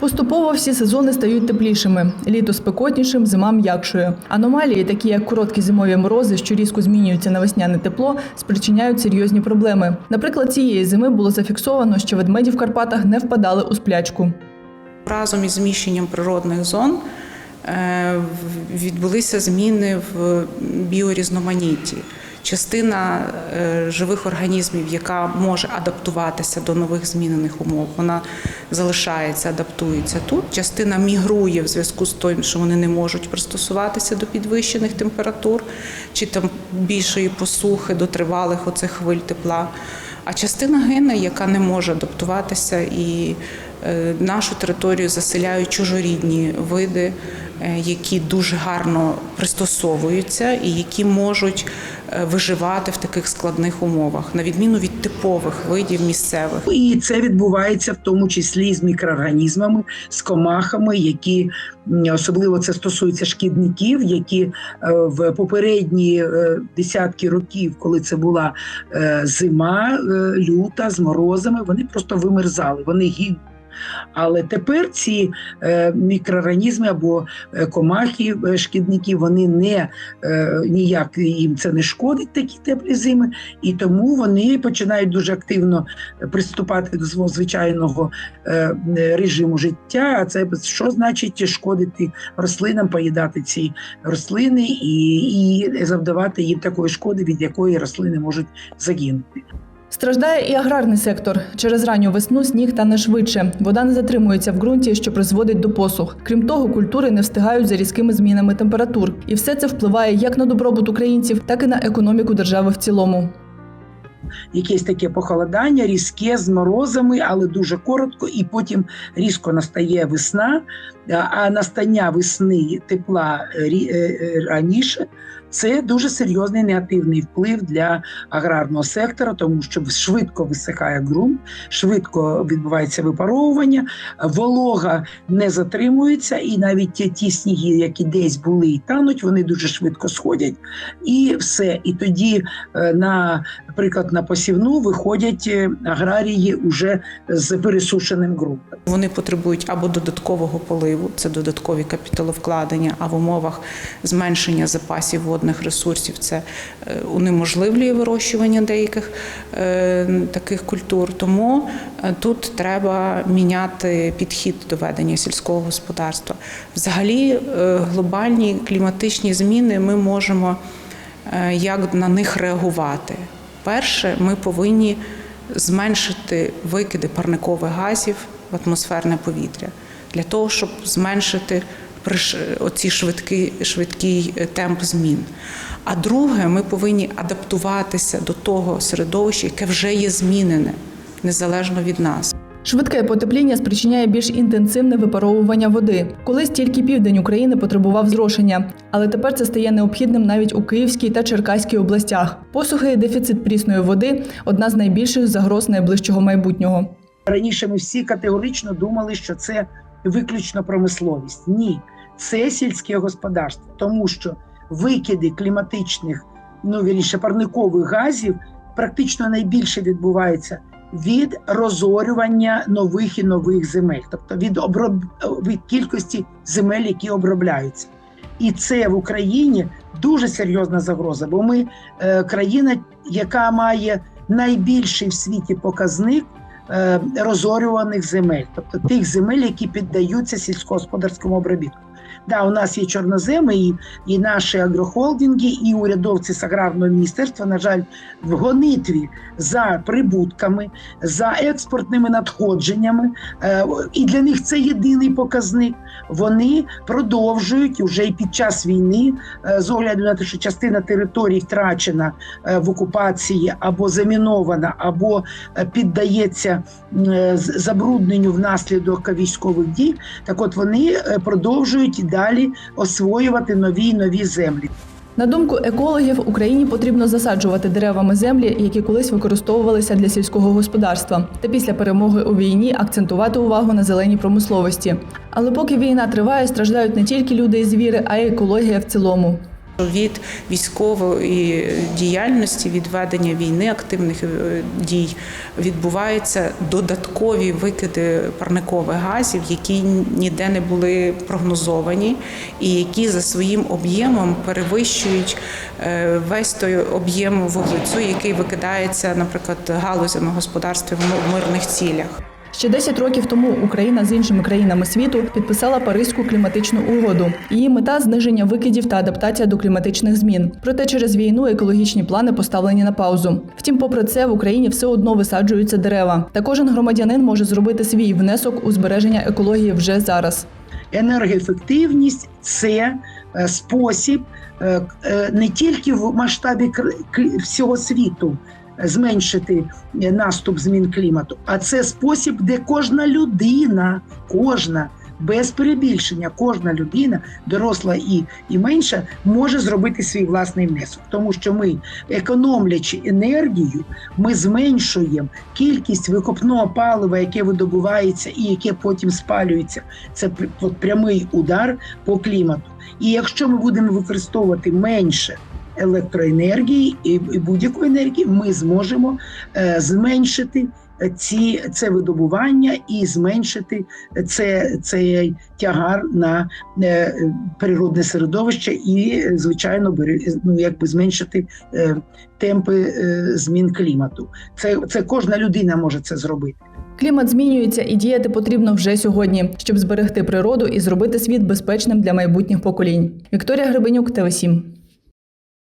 Поступово всі сезони стають теплішими. Літо спекотнішим, зима м'якшою. Аномалії, такі як короткі зимові морози, що різко змінюються на весняне тепло, спричиняють серйозні проблеми. Наприклад, цієї зими було зафіксовано, що ведмеді в Карпатах не впадали у сплячку. Разом із зміщенням природних зон е, відбулися зміни в біорізноманітті. Частина е, живих організмів, яка може адаптуватися до нових змінених умов, вона залишається, адаптується тут. Частина мігрує в зв'язку з тим, що вони не можуть пристосуватися до підвищених температур чи там більшої посухи, до тривалих оцих хвиль тепла. А частина гине, яка не може адаптуватися, і е, нашу територію заселяють чужорідні види, е, які дуже гарно пристосовуються і які можуть виживати в таких складних умовах, на відміну від типових видів місцевих. І це відбувається в тому числі з мікроорганізмами, з комахами, які особливо це стосується шкідників, які е, в попередні е, десятки років, коли це була е, зима, е, люта з морозами, вони просто вимерзали, вони гинули. Але тепер ці е, мікроорганізми або е, комахи, е, шкідники, вони не ніяк їм це не шкодить такі теплі зими, і тому вони починають дуже активно приступати до свого звичайного режиму життя. А це що значить шкодити рослинам, поїдати ці рослини і, і завдавати їм такої шкоди, від якої рослини можуть загинути. Страждає і аграрний сектор. Через ранню весну сніг тане швидше. Вода не затримується в ґрунті, що призводить до посух. Крім того, культури не встигають за різкими змінами температур. І все це впливає як на добробут українців, так і на економіку держави в цілому. Якесь таке похолодання, різке з морозами, але дуже коротко, і потім різко настає весна. А- настання весни тепла е, е, раніше це дуже серйозний негативний вплив для аграрного сектора, тому що швидко висихає ґрунт, швидко відбувається випаровування, волога не затримується, і навіть ті- ті сніги, які десь були і тануть, вони дуже швидко сходять, і все. І тоді, е, наприклад, на посівну виходять е, аграрії уже з пересушеним ґрунтом. Вони потребують або додаткового поливу, це додаткові капіталовкладення, а в умовах зменшення запасів водних ресурсів це е, унеможливлює вирощування деяких е, таких культур. Тому е, тут треба міняти підхід до ведення сільського господарства. Взагалі, глобальні кліматичні зміни ми можемо як на них реагувати. Перше, ми повинні зменшити викиди парникових газів в атмосферне повітря для того, щоб зменшити оці швидкі, швидкий е, темп змін. А друге, ми повинні адаптуватися до того середовища, яке вже є змінене, незалежно від нас. Швидке потепління спричиняє більш інтенсивне випаровування води. Колись тільки південь України потребував зрошення, але тепер це стає необхідним навіть у Київській та Черкаській областях. Посухи і дефіцит прісної води одна з найбільших загроз найближчого майбутнього. Раніше ми всі категорично думали, що це виключно промисловість. Ні, це сільське господарство, тому що викиди кліматичних, ну вірніше, парникових газів практично найбільше відбувається від розорювання нових і нових земель, тобто від оброб... від кількості земель, які обробляються. І це в Україні дуже серйозна загроза, бо ми е, країна, яка має найбільший в світі показник розорюваних земель, тобто тих земель, які піддаються сільськогосподарському обробітку. Да, у нас є чорноземи, і, і наші агрохолдинги, і урядовці з аграрного міністерства, на жаль, в гонитві за прибутками, за експортними надходженнями. І для них це єдиний показник. Вони продовжують уже і під час війни, е, з огляду на те, що частина територій втрачена е, в окупації або замінована, або е, піддається забрудненню внаслідок військових дій. Так, от вони продовжують далі освоювати нові й нові землі. На думку екологів, Україні потрібно засаджувати деревами землі, які колись використовувалися для сільського господарства, та після перемоги у війні акцентувати увагу на зеленій промисловості. Але поки війна триває, страждають не тільки люди і звіри, а й екологія в цілому. Від військової діяльності, від ведення війни, активних е, дій відбуваються додаткові викиди парникових газів, які ніде не були прогнозовані, і які за своїм об'ємом перевищують е, весь той об'єм вуглецю, який викидається, наприклад, галузями господарства в мирних цілях. Ще 10 років тому Україна з іншими країнами світу підписала Паризьку кліматичну угоду. Її мета зниження викидів та адаптація до кліматичних змін. Проте через війну екологічні плани поставлені на паузу. Втім, попри це, в Україні все одно висаджуються дерева. Та кожен громадянин може зробити свій внесок у збереження екології вже зараз. енергоефективність це е, спосіб е, е, не тільки в масштабі всього світу зменшити е, наступ змін клімату, а це спосіб, де кожна людина, кожна. Без перебільшення кожна людина, доросла і, і менша, може зробити свій власний внесок, тому що ми, економлячи енергію, ми зменшуємо кількість викопного палива, яке видобувається і яке потім спалюється це прямий удар по клімату. І якщо ми будемо використовувати менше електроенергії і, будь-якої енергії, ми зможемо е, зменшити е, ці це видобування і зменшити це, цей тягар на е, природне середовище, і е, звичайно ну, якби зменшити е, темпи е, змін клімату. Це, це кожна людина може це зробити. Клімат змінюється і діяти потрібно вже сьогодні, щоб зберегти природу і зробити світ безпечним для майбутніх поколінь. Вікторія Гребенюк, ТВ7.